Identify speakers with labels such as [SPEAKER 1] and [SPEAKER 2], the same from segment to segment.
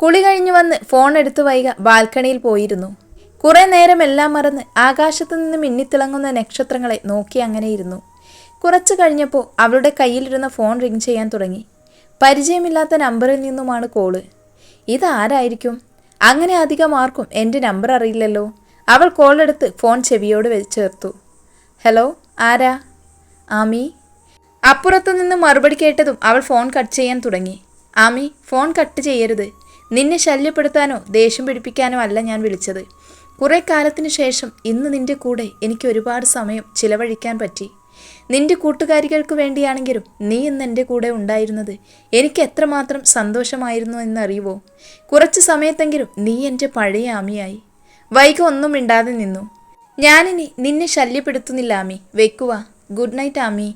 [SPEAKER 1] കുളി കഴിഞ്ഞു വന്ന് ഫോൺ എടുത്തു വൈക ബാൽക്കണിയിൽ പോയിരുന്നു. കുറെ നേരം എല്ലാം മറന്ന് ആകാശത്തു നിന്ന് മിന്നിത്തിളങ്ങുന്ന നക്ഷത്രങ്ങളെ നോക്കി അങ്ങനെ ഇരുന്നു. കുറച്ചു കഴിഞ്ഞപ്പോൾ അവളുടെ കയ്യിലിരുന്ന ഫോൺ റിങ് ചെയ്യാൻ തുടങ്ങി. പരിചയമില്ലാത്ത നമ്പറിൽ നിന്നുമാണ് കോൾ ഇതാരായിരിക്കും അങ്ങനെ അധികം ആർക്കും എന്റെ നമ്പർ അറിയില്ലല്ലോ. അവൾ കോളെടുത്ത് ഫോൺ ചെവിയോട് ചേർത്തു. ഹലോ ആരാ? ആമി. അപ്പുറത്തു നിന്ന് മറുപടി കേട്ടതും അവൾ ഫോൺ കട്ട് ചെയ്യാൻ തുടങ്ങി. ആമി ഫോൺ കട്ട് ചെയ്യരുത്. നിന്നെ ശല്യപ്പെടുത്താനോ ദേഷ്യം പിടിപ്പിക്കാനോ അല്ല ഞാൻ വിളിച്ചത്. കുറേ കാലത്തിന് ശേഷം ഇന്ന് നിന്റെ കൂടെ എനിക്ക് ഒരുപാട് സമയം ചിലവഴിക്കാൻ പറ്റി. നിന്റെ കൂട്ടുകാരികൾക്ക് വേണ്ടിയാണെങ്കിലും നീ ഇന്ന് എന്റെ കൂടെ ഉണ്ടായിരുന്നത് എനിക്ക് എത്രമാത്രം സന്തോഷമായിരുന്നു എന്നറിയുവോ? കുറച്ച് സമയത്തെങ്കിലും നീ എന്റെ പഴയ ആമിയായി. വൈകി ഒന്നും മിണ്ടാതെ നിന്നു. ഞാനിനി നിന്നെ ശല്യപ്പെടുത്തുന്നില്ല ആമി. വെക്കുക good night Ami.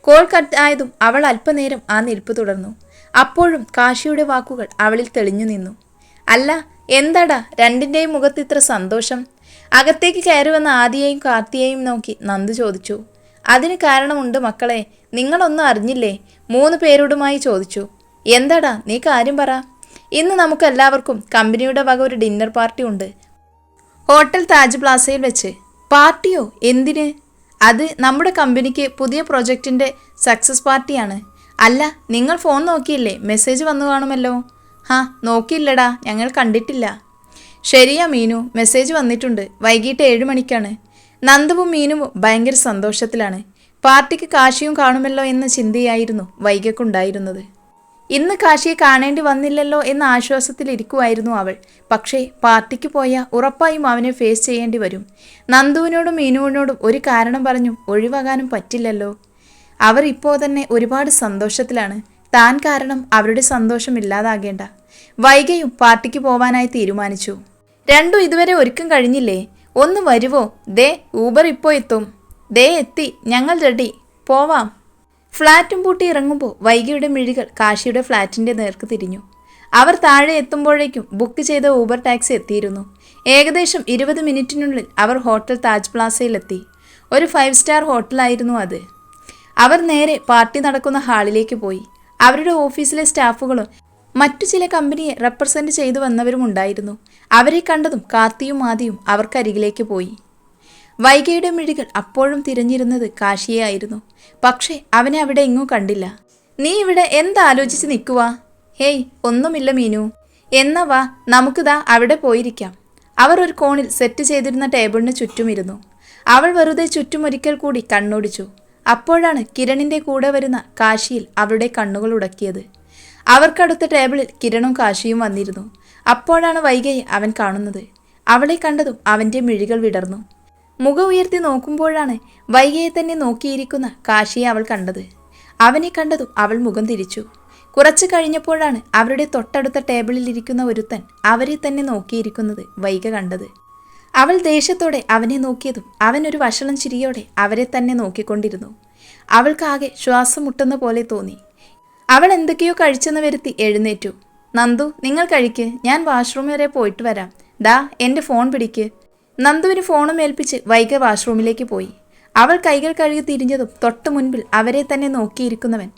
[SPEAKER 1] Call cut ആയതും അവൾ അല്പനേരം ആ നിൽപ്പ് തുടർന്നു. അപ്പോഴും കാശിയുടെ വാക്കുകൾ അവളിൽ തെളിഞ്ഞു നിന്നു. അല്ല എന്താടാ രണ്ടിന്റെയും മുഖത്ത് ഇത്ര സന്തോഷം? അകത്തേക്ക് കയറി വന്ന ആദിയെയും കാർത്തിയെയും നോക്കി നന്ദു ചോദിച്ചു. അതിന് കാരണമുണ്ട് മക്കളെ നിങ്ങളൊന്നും അറിഞ്ഞില്ലേ? മൂന്ന് പേരോടുമായി ചോദിച്ചു. എന്താടാ നീ കാര്യം പറ. ഇന്ന് നമുക്ക് എല്ലാവർക്കും കമ്പനിയുടെ വക ഒരു ഡിന്നർ പാർട്ടി ഉണ്ട്. ഹോട്ടൽ താജ് പ്ലാസയിൽ വെച്ച്. പാർട്ടിയോ? എന്തിന്? അത് നമ്മുടെ കമ്പനിക്ക് പുതിയ പ്രൊജക്റ്റിന്റെ സക്സസ് പാർട്ടിയാണ്. അല്ല നിങ്ങൾ ഫോൺ നോക്കിയില്ലേ? മെസ്സേജ് വന്നു കാണുമല്ലോ. ഹാ നോക്കിയില്ലടാ ഞങ്ങൾ കണ്ടിട്ടില്ല. ശരിയാ മീനു. മെസ്സേജ് വന്നിട്ടുണ്ട്. വൈകിട്ട് ഏഴ് മണിക്കാണ്. നന്ദുവും മീനും ഭയങ്കര സന്തോഷത്തിലാണ്. പാർട്ടിക്ക് കാശിയും കാണുമല്ലോ എന്ന ചിന്തയായിരുന്നു വൈകക്കുണ്ടായിരുന്നത്. ഇന്ന് കാശിയെ കാണേണ്ടി വന്നില്ലല്ലോ എന്ന ആശ്വാസത്തിലിരിക്കുമായിരുന്നു അവൾ. പക്ഷേ പാർട്ടിക്ക് പോയ ഉറപ്പായും അവനെ ഫേസ് ചെയ്യേണ്ടി വരും. നന്ദുവിനോടും മീനുവിനോടും ഒരു കാരണം പറഞ്ഞു ഒഴിവാകാനും പറ്റില്ലല്ലോ. അവർ ഇപ്പോൾ തന്നെ ഒരുപാട് സന്തോഷത്തിലാണ്. താൻ കാരണം അവരുടെ സന്തോഷം ഇല്ലാതാകേണ്ട. വൈകയും പാർട്ടിക്ക് പോവാനായി തീരുമാനിച്ചു. രണ്ടും ഇതുവരെ ഒരുക്കം കഴിഞ്ഞില്ലേ? ഒന്ന് വരുവോ? ദേ ഊബർ ഇപ്പോൾ എത്തും. ദേ എത്തി. ഞങ്ങൾ റെഡി. പോവാം. ഫ്ലാറ്റും പൂട്ടി ഇറങ്ങുമ്പോൾ വൈകിയുടെ മിഴികൾ കാശിയുടെ ഫ്ലാറ്റിന്റെ നേർക്ക് തിരിഞ്ഞു. അവർ താഴെ എത്തുമ്പോഴേക്കും ബുക്ക് ചെയ്ത ഊബർ ടാക്സി എത്തിയിരുന്നു. ഏകദേശം ഇരുപത് മിനിറ്റിനുള്ളിൽ അവർ ഹോട്ടൽ താജ് പ്ലാസയിലെത്തി. ഒരു ഫൈവ് സ്റ്റാർ ഹോട്ടലായിരുന്നു അത്. അവർ നേരെ പാർട്ടി നടക്കുന്ന ഹാളിലേക്ക് പോയി. അവരുടെ ഓഫീസിലെ സ്റ്റാഫുകളും മറ്റു ചില കമ്പനിയെ റെപ്രസെന്റ് ചെയ്തു വന്നവരും ഉണ്ടായിരുന്നു. അവരെ കണ്ടതും കാർത്തിയും ആദിയും അവർക്കരികിലേക്ക് പോയി. വൈകയുടെ മിഴികൾ അപ്പോഴും തിരഞ്ഞിരുന്നത് കാശിയെ ആയിരുന്നു പക്ഷേ അവനെ അവിടെ എങ്ങും കണ്ടില്ല. നീ ഇവിടെ എന്താലോചിച്ച് നിൽക്കുവാ? ഹേയ് ഒന്നുമില്ല മീനു. എന്നാ വാ നമുക്കിതാ അവിടെ പോയിരിക്കാം. അവർ ഒരു കോണിൽ സെറ്റ് ചെയ്തിരുന്ന ടേബിളിന് ചുറ്റുമിരുന്നു. അവൾ വെറുതെ ചുറ്റുമൊരിക്കൽ കൂടി കണ്ണോടിച്ചു. അപ്പോഴാണ് കിരണിന്റെ കൂടെ വരുന്ന കാശിയിൽ അവളുടെ കണ്ണുകൾ ഉടക്കിയത്. അവർക്കടുത്ത ടേബിളിൽ കിരണും കാശിയും വന്നിരുന്നു. അപ്പോഴാണ് വൈകയെ അവൻ കാണുന്നത്. അവളെ കണ്ടതും അവന്റെ മിഴികൾ വിടർന്നു. മുഖം ഉയർത്തി നോക്കുമ്പോഴാണ് വൈകയെ തന്നെ നോക്കിയിരിക്കുന്ന കാശിയെ അവൾ കണ്ടത്. അവനെ കണ്ടതും അവൾ മുഖം തിരിച്ചു. കുറച്ചു കഴിഞ്ഞപ്പോഴാണ് അവരുടെ തൊട്ടടുത്ത ടേബിളിൽ ഇരിക്കുന്ന ഒരുത്തൻ അവരെ തന്നെ നോക്കിയിരിക്കുന്നത് വൈക കണ്ടത്. അവൾ ദേഷ്യത്തോടെ അവനെ നോക്കിയതും അവൻ ഒരു വഷളം ചിരിയോടെ അവരെ തന്നെ നോക്കിക്കൊണ്ടിരുന്നു. അവൾക്കാകെ ശ്വാസം മുട്ടുന്ന പോലെ തോന്നി. അവൾ എന്തൊക്കെയോ കഴിച്ചെന്ന് വരുത്തി എഴുന്നേറ്റു. നന്ദു നിങ്ങൾ കഴിക്ക്. ഞാൻ വാഷ്റൂം വരെ പോയിട്ട് വരാം. ദാ എന്റെ ഫോൺ പിടിക്ക്. നന്ദുവിന് ഫോണും ഏൽപ്പിച്ച് വൈക വാഷ്റൂമിലേക്ക് പോയി. അവൾ കൈകൾ കഴുകി തിരിഞ്ഞതും തൊട്ടു മുൻപിൽ അവരെ തന്നെ നോക്കിയിരിക്കുന്നവൻ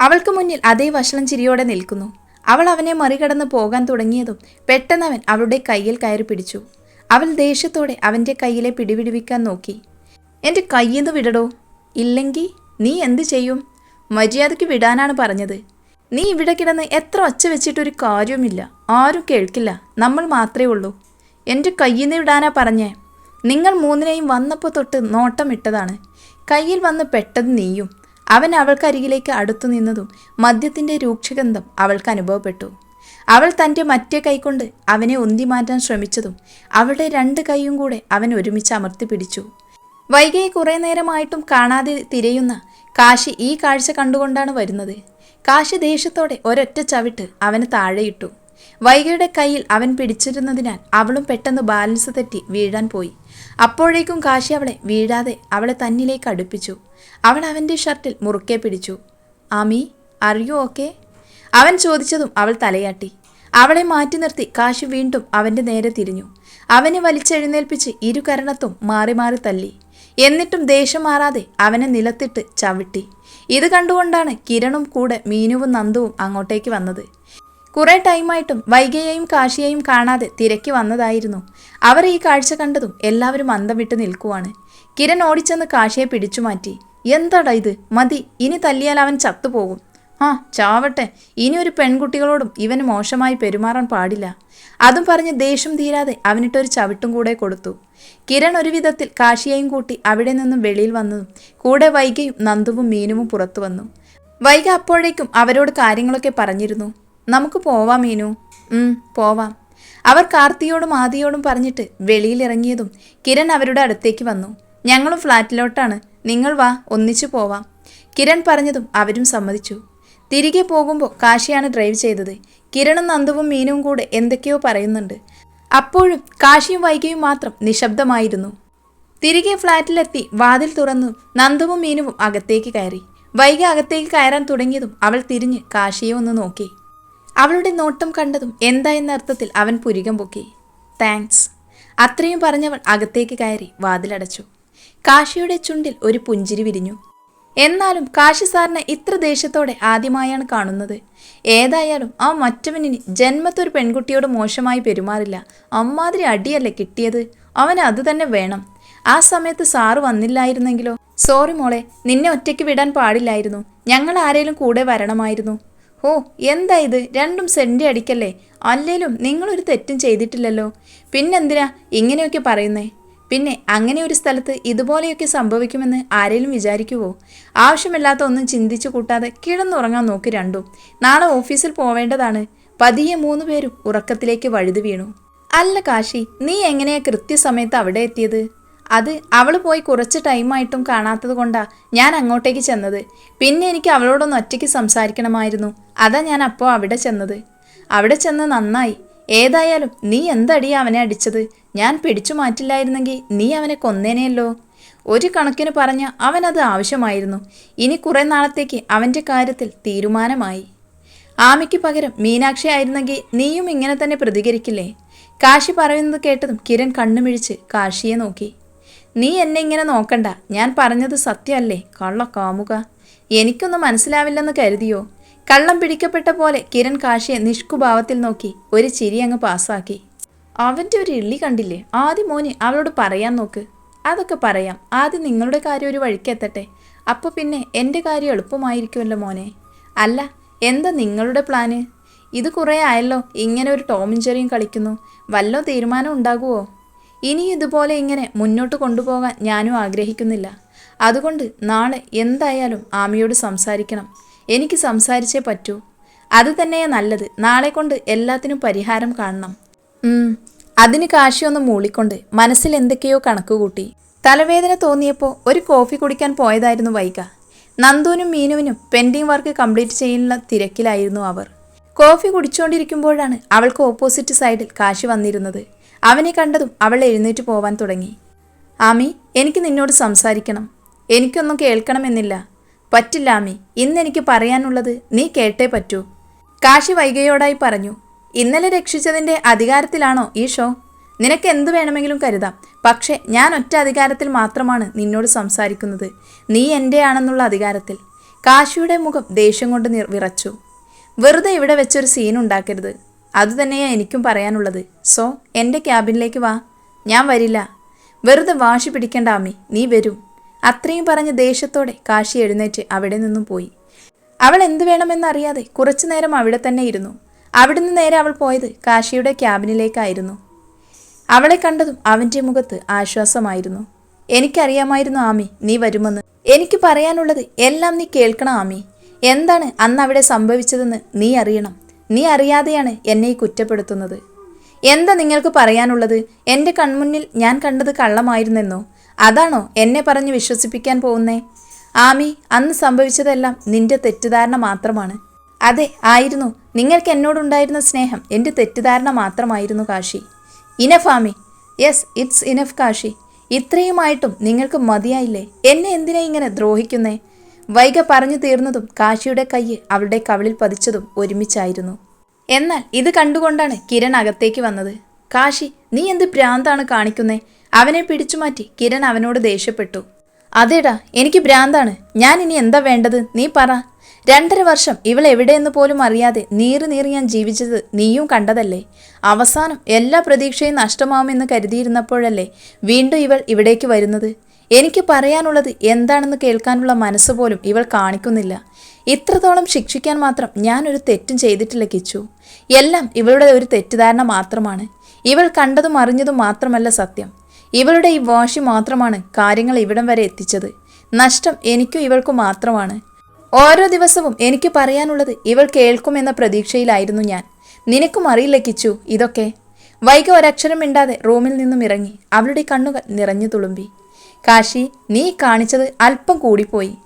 [SPEAKER 1] അവൾക്ക് മുന്നിൽ അതേ വഷളം ചിരിയോടെ നിൽക്കുന്നു. അവൾ അവനെ മറികടന്ന് പോകാൻ തുടങ്ങിയതും പെട്ടെന്ന് അവൻ അവളുടെ കയ്യിൽ കയറി പിടിച്ചു. അവൾ ദേഷ്യത്തോടെ അവന്റെ കയ്യിലെ പിടിപിടിവിക്കാൻ നോക്കി. എന്റെ കയ്യിന്ന് വിടടോ. ഇല്ലെങ്കിൽ നീ എന്ത് ചെയ്യും? മര്യാദയ്ക്ക് വിടാനാണ് പറഞ്ഞത്. നീ ഇവിടെ കിടന്ന് എത്ര ഒച്ച വെച്ചിട്ടൊരു കാര്യവുമില്ല. ആരും കേൾക്കില്ല. നമ്മൾ മാത്രമേ ഉള്ളൂ. എന്റെ കയ്യിൽ നിന്ന് വിടാനാ പറഞ്ഞേ. നിങ്ങൾ മൂന്നിനെയും വന്നപ്പോൾ തൊട്ട് നോട്ടം ഇട്ടതാണ്. കയ്യിൽ വന്ന് പെട്ടെന്ന് നീയും. അവൻ അവൾക്കരികിലേക്ക് അടുത്തു നിന്നതും മദ്യത്തിന്റെ രൂക്ഷഗന്ധം അവൾക്ക് അനുഭവപ്പെട്ടു. അവൾ തന്റെ മറ്റേ കൈകൊണ്ട് അവനെ ഒന്തി മാറ്റാൻ ശ്രമിച്ചതും അവളുടെ രണ്ട് കൈയും കൂടെ അവൻ ഒരുമിച്ച് അമർത്തി പിടിച്ചു. വൈകി കുറേ നേരമായിട്ടും കാണാതെ തിരയുന്ന കാശി ഈ കാഴ്ച കണ്ടുകൊണ്ടാണ് വരുന്നത്. കാശി ദേഷ്യത്തോടെ ഒരൊറ്റ ചവിട്ട് അവന് താഴെയിട്ടു. വൈകയുടെ കയ്യിൽ അവൻ പിടിച്ചിരുന്നതിനാൽ അവളും പെട്ടെന്ന് ബാലൻസ് തെറ്റി വീഴാൻ പോയി. അപ്പോഴേക്കും കാശി അവളെ വീഴാതെ അവളെ തന്നിലേക്ക് അടുപ്പിച്ചു. അവൾ അവന്റെ ഷർട്ടിൽ മുറുക്കെ പിടിച്ചു. ആമി അറിയോ ഓക്കെ അവൻ ചോദിച്ചതും അവൾ തലയാട്ടി. അവളെ മാറ്റി നിർത്തി കാശി വീണ്ടും അവന്റെ നേരെ തിരിഞ്ഞു. അവനെ വലിച്ചെഴുന്നേൽപ്പിച്ച് ഇരു കരണത്തും മാറി മാറി തല്ലി. എന്നിട്ടും ദേഷ്യം മാറാതെ അവനെ നിലത്തിട്ട് ചവിട്ടി. ഇത് കണ്ടുകൊണ്ടാണ് കിരണും കൂടെ മീനുവും നന്ദുവും അങ്ങോട്ടേക്ക് വന്നത്. കുറേ ടൈമായിട്ടും വൈകയെയും കാശിയെയും കാണാതെ തിരക്കി വന്നതായിരുന്നു. അവർ ഈ കാഴ്ച കണ്ടതും എല്ലാവരും അന്തം വിട്ട് നിൽക്കുവാണ്. കിരൺ ഓടിച്ചെന്ന് കാശിയെ പിടിച്ചു മാറ്റി എന്താടാ ഇത്? മതി ഇനി തല്ലിയാൽ അവൻ ചത്തുപോകും. ആ ചാവട്ടെ. ഇനി ഒരു പെൺകുട്ടികളോടും ഇവന് മോശമായി പെരുമാറാൻ പാടില്ല. അതും പറഞ്ഞ് ദേഷ്യം തീരാതെ അവനിട്ടൊരു ചവിട്ടും കൂടെ കൊടുത്തു. കിരൺ ഒരു വിധത്തിൽ കാശിയെയും കൂട്ടി അവിടെ നിന്നും വെളിയിൽ വന്നതും കൂടെ വൈകയും നന്ദുവും മീനുവും പുറത്തു വന്നു. വൈക അപ്പോഴേക്കും അവരോട് കാര്യങ്ങളൊക്കെ പറഞ്ഞിരുന്നു. നമുക്ക് പോവാം മീനു. പോവാം. അവർ കാർത്തിയോടും ആദിയോടും പറഞ്ഞിട്ട് വെളിയിലിറങ്ങിയതും കിരൺ അവരുടെ അടുത്തേക്ക് വന്നു. ഞങ്ങളും ഫ്ലാറ്റിലോട്ടാണ്. നിങ്ങൾ വാ ഒന്നിച്ചു പോവാം. കിരൺ പറഞ്ഞതും അവരും സമ്മതിച്ചു. തിരികെ പോകുമ്പോൾ കാശിയാണ് ഡ്രൈവ് ചെയ്തത്. കിരണും നന്ദുവും മീനും കൂടെ എന്തൊക്കെയോ പറയുന്നുണ്ട്. അപ്പോഴും കാശിയും വൈകിയും മാത്രം നിശബ്ദമായിരുന്നു. തിരികെ ഫ്ളാറ്റിലെത്തി വാതിൽ തുറന്നു നന്ദുവും മീനുവും അകത്തേക്ക് കയറി. വൈകി അകത്തേക്ക് കയറാൻ തുടങ്ങിയതും അവൾ തിരിഞ്ഞ് കാശിയെ ഒന്ന് നോക്കി. അവളുടെ നോട്ടം കണ്ടതും എന്താ എന്ന അർത്ഥത്തിൽ അവൻ പുരികം പൊക്കി. താങ്ക്സ്. അത്രയും പറഞ്ഞവൾ അകത്തേക്ക് കയറി വാതിലടച്ചു. കാശിയുടെ ചുണ്ടിൽ ഒരു പുഞ്ചിരി വിരിഞ്ഞു. എന്നാലും കാശി സാറിനെ ഇത്ര ദേഷ്യത്തോടെ ആദ്യമായാണ് കാണുന്നത്. ഏതായാലും ആ മറ്റവനിന് ജന്മത്തൊരു പെൺകുട്ടിയോട് മോശമായി പെരുമാറില്ല. അമ്മാതിരി അടിയല്ലേ കിട്ടിയത്? അവന് അത് തന്നെ വേണം. ആ സമയത്ത് സാറ് വന്നില്ലായിരുന്നെങ്കിലോ? സോറി മോളെ നിന്നെ ഒറ്റയ്ക്ക് വിടാൻ പാടില്ലായിരുന്നു. ഞങ്ങൾ ആരേലും കൂടെ വരണമായിരുന്നു. ഓ എന്താ ഇത്? രണ്ടും സെന്റി അടിക്കല്ലേ? അല്ലേലും നിങ്ങളൊരു തെറ്റും ചെയ്തിട്ടില്ലല്ലോ. പിന്നെന്തിനാ ഇങ്ങനെയൊക്കെ പറയുന്നേ? പിന്നെ അങ്ങനെ ഒരു സ്ഥലത്ത് ഇതുപോലെയൊക്കെ സംഭവിക്കുമെന്ന് ആരെങ്കിലും വിചാരിക്കുവോ? ആവശ്യമില്ലാത്ത ഒന്നും ചിന്തിച്ചു കൂട്ടാതെ കിടന്നുറങ്ങാൻ നോക്കി രണ്ടും. നാളെ ഓഫീസിൽ പോവേണ്ടതാണ്. പതിയെ മൂന്ന് പേരും ഉറക്കത്തിലേക്ക് വഴുതി വീണു. അല്ല കാശി നീ എങ്ങനെയാ കൃത്യസമയത്ത് അവിടെ എത്തിയത്? അത് അവൾ പോയി കുറച്ച് ടൈമായിട്ടും കാണാത്തത് കൊണ്ടാ ഞാൻ അങ്ങോട്ടേക്ക് ചെന്നത്. പിന്നെ എനിക്ക് അവളോടൊന്ന് ഒറ്റയ്ക്ക് സംസാരിക്കണമായിരുന്നു. അതാ ഞാൻ അപ്പോൾ അവിടെ ചെന്നത്. അവിടെ ചെന്ന് നന്നായി. ഏതായാലും നീ എന്തടി അവനെ അടിച്ചത്? ഞാൻ പിടിച്ചു മാറ്റില്ലായിരുന്നെങ്കിൽ നീ അവനെ കൊന്നേനെയല്ലോ. ഒരു കണക്കിന് പറഞ്ഞ അവനത് ആവശ്യമായിരുന്നു. ഇനി കുറേ നാളത്തേക്ക് അവന്റെ കാര്യത്തിൽ തീരുമാനമായി. ആമയ്ക്ക് പകരം മീനാക്ഷി ആയിരുന്നെങ്കിൽ നീയും ഇങ്ങനെ തന്നെ പ്രതികരിക്കില്ലേ? കാശി പറയുന്നത് കേട്ടതും കിരൺ കണ്ണുമിഴിച്ച് കാശിയെ നോക്കി. നീ എന്നെ ഇങ്ങനെ നോക്കണ്ട. ഞാൻ പറഞ്ഞത് സത്യമല്ലേ? കള്ള കാമുക എനിക്കൊന്നും മനസ്സിലാവില്ലെന്ന് കരുതിയോ? കള്ളം പിടിക്കപ്പെട്ട പോലെ കിരൺ കാശിയെ നിഷ്കുഭാവത്തിൽ നോക്കി ഒരു ചിരി അങ്ങ് പാസ്സാക്കി. അവന്റെ ഒരു ഇള്ളി കണ്ടില്ലേ? ആദ്യം മോന് അവളോട് പറയാൻ നോക്ക്. അതൊക്കെ പറയാം. ആദ്യം നിങ്ങളുടെ കാര്യം ഒരു വഴിക്കെത്തട്ടെ അപ്പോൾ പിന്നെ എന്റെ കാര്യം എളുപ്പമായിരിക്കുമല്ലോ മോനെ. അല്ല എന്താ നിങ്ങളുടെ പ്ലാന്? ഇത് കുറേ ആയല്ലോ ഇങ്ങനെ ഒരു ടോമും ചെറിയും കളിക്കുന്നു. വല്ലോ തീരുമാനം ഉണ്ടാകുമോ ഇനി ഇതുപോലെ ഇങ്ങനെ മുന്നോട്ട് കൊണ്ടുപോകാൻ ഞാനും ആഗ്രഹിക്കുന്നില്ല. അതുകൊണ്ട് നാളെ എന്തായാലും ആമിയോട് സംസാരിക്കണം. എനിക്ക് സംസാരിച്ചേ പറ്റൂ. അത് തന്നെയാ നല്ലത്. നാളെ കൊണ്ട് എല്ലാത്തിനും പരിഹാരം കാണണം. അതിന് കാശിയൊന്ന് മൂളിക്കൊണ്ട് മനസ്സിൽ എന്തൊക്കെയോ കണക്കുകൂട്ടി തലവേദന തോന്നിയപ്പോൾ ഒരു കോഫി കുടിക്കാൻ പോയതായിരുന്നു വൈക നന്ദുവിനും മീനുവിനും പെൻഡിങ് വർക്ക് കംപ്ലീറ്റ് ചെയ്യുന്ന തിരക്കിലായിരുന്നു അവർ. കോഫി കുടിച്ചുകൊണ്ടിരിക്കുമ്പോഴാണ് അവൾക്ക് ഓപ്പോസിറ്റ് സൈഡിൽ കാശി വന്നിരുന്നത്. അവനെ കണ്ടതും അവൾ എഴുന്നേറ്റ് പോവാൻ തുടങ്ങി. ആമി എനിക്ക് നിന്നോട് സംസാരിക്കണം. എനിക്കൊന്നും കേൾക്കണമെന്നില്ല. പറ്റില്ല ഇന്നെനിക്ക് പറയാനുള്ളത് നീ കേട്ടേ പറ്റൂ. കാശി വൈകയോടായി പറഞ്ഞു ഇന്നലെ രക്ഷിച്ചതിന്റെ അധികാരത്തിലാണോ ഈ ഷോ? നിനക്ക് എന്ത് വേണമെങ്കിലും കരുതാം. പക്ഷേ ഞാൻ ഒറ്റ അധികാരത്തിൽ മാത്രമാണ് നിന്നോട് സംസാരിക്കുന്നത്. നീ എന്റെ ആണെന്നുള്ള അധികാരത്തിൽ. കാശിയുടെ മുഖം ദേഷ്യം കൊണ്ട് വിറച്ചു. വെറുതെ ഇവിടെ വെച്ചൊരു സീൻ ഉണ്ടാക്കരുത്. അതുതന്നെയാണ് എനിക്കും പറയാനുള്ളത്. സോ എന്റെ ക്യാബിനിലേക്ക് വാ. ഞാൻ വരില്ല. വെറുതെ വാശി പിടിക്കണ്ട ആമി നീ വരും. അത്രയും പറഞ്ഞ് ദേഷ്യത്തോടെ കാശി എഴുന്നേറ്റ് അവിടെ നിന്നും പോയി. അവൾ എന്ത് വേണമെന്നറിയാതെ കുറച്ചു നേരം അവിടെ തന്നെ ഇരുന്നു. അവിടുന്ന് നേരെ അവൾ പോയത് കാശിയുടെ ക്യാബിനിലേക്കായിരുന്നു. അവളെ കണ്ടതും അവന്റെ മുഖത്ത് ആശ്വാസമായിരുന്നു. എനിക്കറിയാമായിരുന്നു ആമി നീ വരുമെന്ന്. എനിക്ക് പറയാനുള്ളത് എല്ലാം നീ കേൾക്കണം ആമി. എന്താണ് അന്ന് അവിടെ സംഭവിച്ചതെന്ന് നീ അറിയണം. നീ അറിയാതെയാണ് എന്നെ കുറ്റപ്പെടുത്തുന്നത്. എന്താ നിങ്ങൾക്ക് പറയാനുള്ളത്? എന്റെ കൺമുന്നിൽ ഞാൻ കണ്ടത് കള്ളമായിരുന്നെന്നോ? അതാണോ എന്നെ പറഞ്ഞ് വിശ്വസിപ്പിക്കാൻ പോകുന്നേ? ആമി അന്ന് സംഭവിച്ചതെല്ലാം നിന്റെ തെറ്റിദ്ധാരണ മാത്രമാണ്. അതെ ആയിരുന്നു. നിങ്ങൾക്ക് എന്നോടുണ്ടായിരുന്ന സ്നേഹം എന്റെ തെറ്റിദ്ധാരണ മാത്രമായിരുന്നു Kashi. Enough Ami. Yes it's enough Kashi. ഇത്രയുമായിട്ടും നിങ്ങൾക്ക് മതിയായില്ലേ? എന്നെ എന്തിനാ ഇങ്ങനെ ദ്രോഹിക്കുന്നേ? വൈക പറഞ്ഞു തീർന്നതും കാശിയുടെ കൈ അവളുടെ കവിളിൽ പതിച്ചതും ഒരുമിച്ചായിരുന്നു. എന്നാൽ ഇത് കണ്ടുകൊണ്ടാണ് കിരൺ അകത്തേക്ക് വന്നത്. കാശി നീ എന്ത് ഭ്രാന്താണ് കാണിക്കുന്നേ? അവനെ പിടിച്ചുമാറ്റി കിരൺ അവനോട് ദേഷ്യപ്പെട്ടു. അതേടാ എനിക്ക് ഭ്രാന്താണ്. ഞാൻ ഇനി എന്താ വേണ്ടത്? നീ പറ. രണ്ടര വർഷം ഇവൾ എവിടെയെന്ന് പോലും അറിയാതെ നീറി നീറി ഞാൻ ജീവിച്ചത് നീയും കണ്ടതല്ലേ? അവസാനം എല്ലാ പ്രതീക്ഷയും നഷ്ടമാവുമെന്ന് കരുതിയിരുന്നപ്പോഴല്ലേ വീണ്ടും ഇവൾ ഇവിടേക്ക് വരുന്നത്? എനിക്ക് പറയാനുള്ളത് എന്താണെന്ന് കേൾക്കാനുള്ള മനസ്സ് പോലും ഇവൾ കാണിക്കുന്നില്ല. ഇത്രത്തോളം ശിക്ഷിക്കാൻ മാത്രം ഞാനൊരു തെറ്റും ചെയ്തിട്ടില്ല കിച്ചു. എല്ലാം ഇവളുടെ ഒരു തെറ്റിദ്ധാരണ മാത്രമാണ്. ഇവൾ കണ്ടതും അറിഞ്ഞതും മാത്രമല്ല സത്യം. ഇവളുടെ ഈ വാശി മാത്രമാണ് കാര്യങ്ങൾ ഇവിടം വരെ എത്തിച്ചത്. നഷ്ടം എനിക്കും ഇവൾക്കും മാത്രമാണ്. ഓരോ ദിവസവും എനിക്ക് പറയാനുള്ളത് ഇവൾ കേൾക്കുമെന്ന പ്രതീക്ഷയിലായിരുന്നു ഞാൻ. നിനക്കും അറിയില്ല കിച്ചു ഇതൊക്കെ? വൈക ഒരക്ഷരം മിണ്ടാതെ റൂമിൽ നിന്നും ഇറങ്ങി അവളുടെ കണ്ണുകൾ നിറഞ്ഞു തുളുമ്പി. കാശി നീ കാണിച്ചത് അല്പം കൂടിപ്പോയി.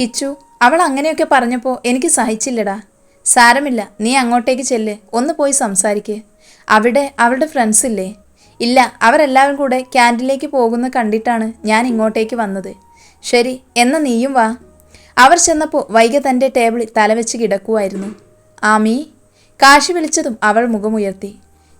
[SPEAKER 1] കിച്ചു അവൾ അങ്ങനെയൊക്കെ പറഞ്ഞപ്പോൾ എനിക്ക് സഹിച്ചില്ലടാ. സാരമില്ല നീ അങ്ങോട്ടേക്ക് ചെല്ല് ഒന്ന് പോയി സംസാരിക്ക്. അവിടെ അവളുടെ ഫ്രണ്ട്സ് ഇല്ലേ? ഇല്ല അവരെല്ലാവരും കൂടെ ക്യാന്റീനിലേക്ക് പോകുന്ന കണ്ടിട്ടാണ് ഞാൻ ഇങ്ങോട്ടേക്ക് വന്നത്. ശരി എന്ന നീയും വാ. അവർ ചെന്നപ്പോൾ വൈക തന്റെ ടേബിളിൽ തലവെച്ച് കിടക്കുമായിരുന്നു ആമി കാശി വിളിച്ചതും അവൾ മുഖമുയർത്തി.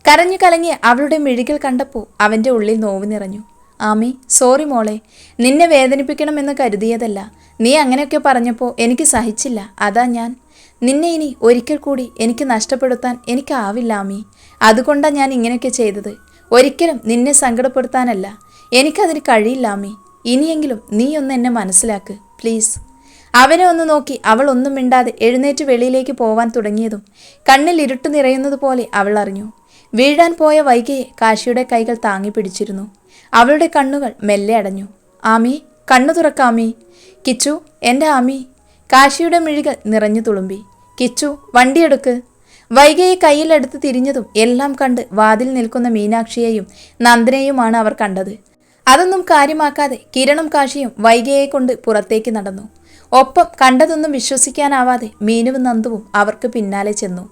[SPEAKER 1] കരഞ്ഞു കലങ്ങി അവളുടെ മിഴികൾ കണ്ടപ്പോൾ അവന്റെ ഉള്ളിൽ നോവ് നിറഞ്ഞു. ആമി സോറി മോളെ നിന്നെ വേദനിപ്പിക്കണമെന്ന് കരുതിയതല്ല. നീ അങ്ങനെയൊക്കെ പറഞ്ഞപ്പോൾ എനിക്ക് സഹിച്ചില്ല അതാ ഞാൻ. നിന്നെ ഇനി ഒരിക്കൽ കൂടി എനിക്ക് നഷ്ടപ്പെടുത്താൻ എനിക്കാവില്ല ആമി. അതുകൊണ്ടാണ് ഞാൻ ഇങ്ങനെയൊക്കെ ചെയ്തത്. ഒരിക്കലും നിന്നെ സങ്കടപ്പെടുത്താനല്ല. എനിക്കതിന് കഴിയില്ല അമ്മി. ഇനിയെങ്കിലും നീ ഒന്ന് എന്നെ മനസ്സിലാക്ക് പ്ലീസ്. അവനെ ഒന്ന് നോക്കി അവൾ ഒന്നും മിണ്ടാതെ എഴുന്നേറ്റ് വെളിയിലേക്ക് പോവാൻ തുടങ്ങിയതും കണ്ണിൽ ഇരുട്ട് നിറയുന്നത് പോലെ അവൾ അറിഞ്ഞു. വീഴാൻ പോയ വൈകയെ കാശിയുടെ കൈകൾ താങ്ങി പിടിച്ചിരുന്നു. അവളുടെ കണ്ണുകൾ മെല്ലെ അടഞ്ഞു. ആമി കണ്ണു തുറക്കാമി കിച്ചു എന്റെ ആമി. കാശിയുടെ മിഴികൾ നിറഞ്ഞു തുളുമ്പി. കിച്ചു വണ്ടിയെടുക്ക്. വൈകയെ കയ്യിലെടുത്ത് തിരിഞ്ഞതും എല്ലാം കണ്ട് വാതിൽ നിൽക്കുന്ന മീനാക്ഷിയെയും നന്ദനെയുമാണ് അവർ കണ്ടത്. അതൊന്നും കാര്യമാക്കാതെ കിരണും കാശിയും വൈകയെ കൊണ്ട് പുറത്തേക്ക് നടന്നു. ഒപ്പം കണ്ടതൊന്നും വിശ്വസിക്കാനാവാതെ മീനുവും നന്ദുവും അവർക്ക് പിന്നാലെ ചെന്നു.